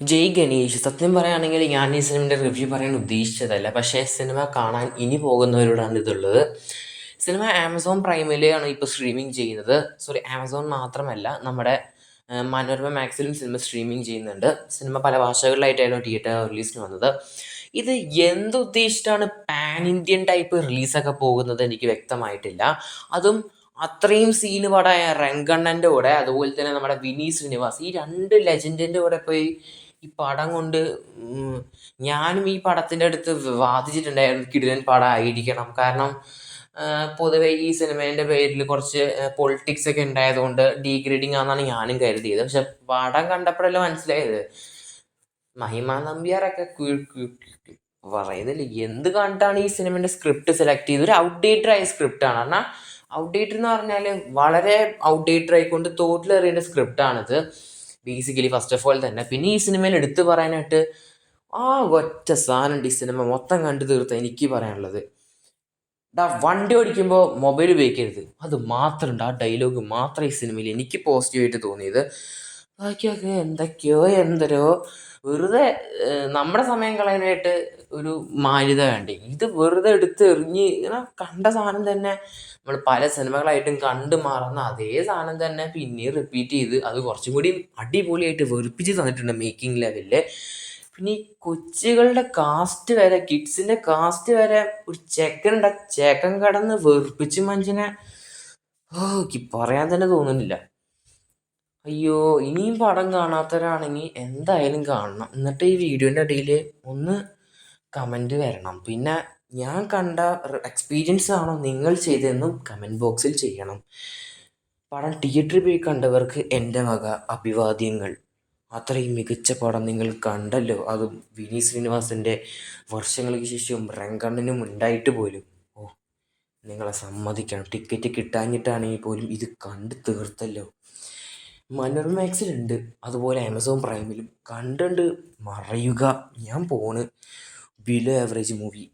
ജയ് ഗണേഷ് സത്യം പറയുകയാണെങ്കിൽ ഞാൻ ഈ സിനിമയുടെ റിവ്യൂ പറയാൻ ഉദ്ദേശിച്ചതല്ല. പക്ഷേ സിനിമ കാണാൻ ഇനി പോകുന്നവരോടാണ് ഇതുള്ളത്. സിനിമ ആമസോൺ പ്രൈമിലാണ് ഇപ്പോൾ സ്ട്രീമിംഗ് ചെയ്യുന്നത്. സോറി ആമസോൺ മാത്രമല്ല നമ്മുടെ മനോരമ മാക്സിലും സിനിമ സ്ട്രീമിംഗ് ചെയ്യുന്നുണ്ട്. സിനിമ പല ഭാഷകളിലായിട്ടായിരുന്നു തിയേറ്റർ റിലീസിന് വന്നത്. ഇത് എന്തുദ്ദേശിച്ചിട്ടാണ് പാൻ ഇന്ത്യൻ ടൈപ്പ് റിലീസൊക്കെ പോകുന്നത് എനിക്ക് വ്യക്തമായിട്ടില്ല. അതും അത്രയും സീന് പടായ രംഗണ്ണന്റെ കൂടെ അതുപോലെ തന്നെ നമ്മുടെ വിനീത് ശ്രീനിവാസ് ഈ രണ്ട് ലെജൻഡിന്റെ കൂടെ പോയി ഈ പടം കൊണ്ട് ഞാനും ഈ പടത്തിന്റെ അടുത്ത് വാദിച്ചിട്ടുണ്ടായിരുന്നു കിടിലൻ പടം ആയിരിക്കണം. കാരണം പൊതുവെ ഈ സിനിമേന്റെ പേരിൽ കുറച്ച് പൊളിറ്റിക്സ് ഒക്കെ ഉണ്ടായതുകൊണ്ട് ഡീഗ്രേഡിങ് ആണെന്നാണ് ഞാനും കരുതിയത്. പക്ഷെ പടം കണ്ടപ്പോഴല്ലേ മനസ്സിലായത്. മഹിമ നമ്പ്യാരൊക്കെ കു- കു- കു- പറയുന്നില്ല എന്ത് കണ്ടിട്ടാണ് ഈ സിനിമേന്റെ സ്ക്രിപ്റ്റ് സെലക്ട് ചെയ്തത്? ഒരു ഔട്ട്ഡേറ്റഡ് ആയ സ്ക്രിപ്റ്റ് ആണ്. കാരണം ഔട്ട്ഡേറ്റഡ് എന്ന് പറഞ്ഞാൽ വളരെ ഔട്ട്ഡേറ്റഡ് ആയിക്കൊണ്ട് തോട്ടിലെറിയേണ്ട സ്ക്രിപ്റ്റ് ആണിത്. ബേസിക്കലി ഫസ്റ്റ് ഓഫ് ഓൾ തന്നെ. പിന്നെ ഈ സിനിമയിൽ എടുത്തു പറയാനായിട്ട് ആ ഒറ്റ സാധനമുണ്ട് ഈ സിനിമ മൊത്തം കണ്ടു തീർത്ത എനിക്ക് പറയാനുള്ളത്. ഡാ വണ്ടി ഓടിക്കുമ്പോൾ മൊബൈൽ ഉപയോഗിക്കരുത്. അത് മാത്രമുണ്ട് ആ ഡയലോഗ് മാത്രം ഈ സിനിമയിൽ എനിക്ക് പോസിറ്റീവായിട്ട് തോന്നിയത്. ബാക്കിയൊക്കെ എന്തൊക്കെയോ എന്തരോ വെറുതെ നമ്മുടെ സമയം കളയാനായിട്ട് ഒരു മാന്യത വേണ്ടേ? ഇത് വെറുതെ എടുത്ത് എറിഞ്ഞ് ഇങ്ങനെ കണ്ട സാധനം തന്നെ നമ്മൾ പല സിനിമകളായിട്ടും കണ്ടു മാറുന്ന അതേ സാധനം തന്നെ പിന്നെയും റിപ്പീറ്റ് ചെയ്ത് അത് കുറച്ചും കൂടി അടിപൊളിയായിട്ട് വെറുപ്പിച്ച് തന്നിട്ടുണ്ട് മേക്കിംഗ് ലെവലിൽ പിന്നെ ഈ കൊച്ചുകളുടെ കാസ്റ്റ് വരെ കിഡ്സിന്റെ കാസ്റ്റ് വരെ ഒരു ചെക്കനുണ്ട് ആ ചെക്കൻ കടന്ന് വെറുപ്പിച്ച് മനുഷ്യനെ ഓ എനിക്ക് പറയാൻ തന്നെ തോന്നുന്നില്ല. അയ്യോ ഇനിയും പടം കാണാത്തവരാണെങ്കിൽ എന്തായാലും കാണണം. എന്നിട്ട് ഈ വീഡിയോന്റെ ഇടയിൽ ഒന്ന് കമന്റ് വരണം. പിന്നെ ഞാൻ കണ്ട എക്സ്പീരിയൻസ് ആണോ നിങ്ങൾ ചെയ്തതെന്നും കമന്റ് ബോക്സിൽ ചെയ്യണം. പടം തിയേറ്ററിൽ പോയി കണ്ടവർക്ക് എന്റെ വക അഭിവാദ്യങ്ങൾ. അത്രയും മികച്ച പടം നിങ്ങൾ കണ്ടല്ലോ. അതും വിനീത് ശ്രീനിവാസന്റെ വർഷങ്ങൾക്ക് ശേഷം രംഗണ്ണനും ഉണ്ടായിട്ട് പോലും. ഓ നിങ്ങളെ സമ്മതിക്കണം. ടിക്കറ്റ് കിട്ടാഞ്ഞിട്ടാണെങ്കിൽ പോലും ഇത് കണ്ട് തീർത്തല്ലോ. മനോരമ മാക്സിലുണ്ട് അതുപോലെ ആമസോൺ പ്രൈമിലും കണ്ടുണ്ട് മറയുക. ഞാൻ പോണ്. Below average movie